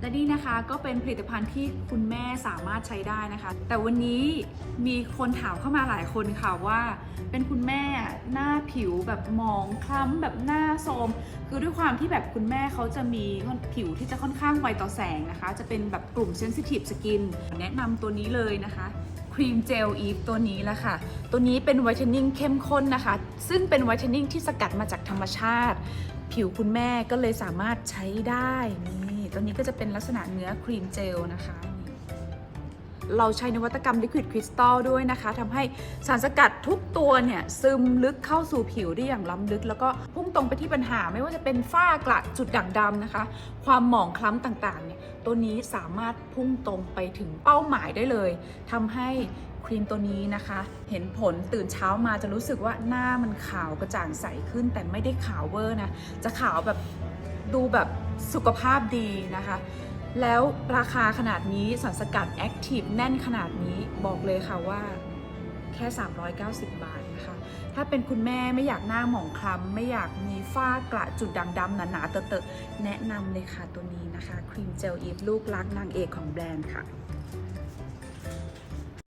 และนี่นะคะก็เป็นผลิตภัณฑ์ที่คุณแม่สามารถใช้ได้นะคะ แต่วันนี้มีคนถามเข้ามาหลายคนค่ะว่า เป็นคุณแม่หน้าผิวแบบมองคล้ำแบบหน้าโทรมคือด้วยความที่แบบคุณแม่เขาจะมีผิวที่จะค่อนข้างไวต่อแสงนะคะ จะเป็นแบบกลุ่มเซนซิทีฟสกินแนะนำตัวนี้เลยนะคะครีมเจลอีฟตัวนี้ละค่ะ ตัวนี้เป็นไวท์เทนนิ่งเข้มข้นนะคะ ซึ่งเป็นไวท์เทนนิ่งที่สกัดมาจากธรรมชาติ ผิวคุณแม่ก็เลยสามารถใช้ได้นี่ ตัวนี้ก็จะเป็นลักษณะเนื้อครีมเจลนะคะเราใช้นวัตกรรมลิควิดคริสตัลด้วยนะคะทำให้สารสกัดทุกตัวเนี่ยซึมลึกเข้าสู่ผิวได้อย่างล้ำลึก แล้วก็พุ่งตรงไปที่ปัญหาไม่ว่าจะเป็นฝ้ากระจุดด่างดำนะคะ ความหมองคล้ำต่างๆเนี่ยตัวนี้สามารถพุ่งตรงไปถึงเป้าหมายได้เลยทำให้ครีมตัวนี้นะคะ เห็นผลตื่นเช้ามาจะรู้สึกว่าหน้ามันขาวกระจ่างใสขึ้น แต่ไม่ได้ขาวเวอร์นะ จะขาวแบบ ดูแบบสุขภาพดีนะคะ แล้วราคาขนาดนี้สารสกัดแอคทีฟแน่นขนาดนี้บอกเลยค่ะว่าแค่ 390 บาทนะคะ ถ้าเป็นคุณแม่ไม่อยากหน้าหมองคล้ำไม่อยากมีฝ้ากระจุดด่างดำหนาๆเตอะๆแนะนำเลยค่ะตัวนี้นะคะ ครีมเจลอีฟลูกรักนางเอกของแบรนด์ค่ะ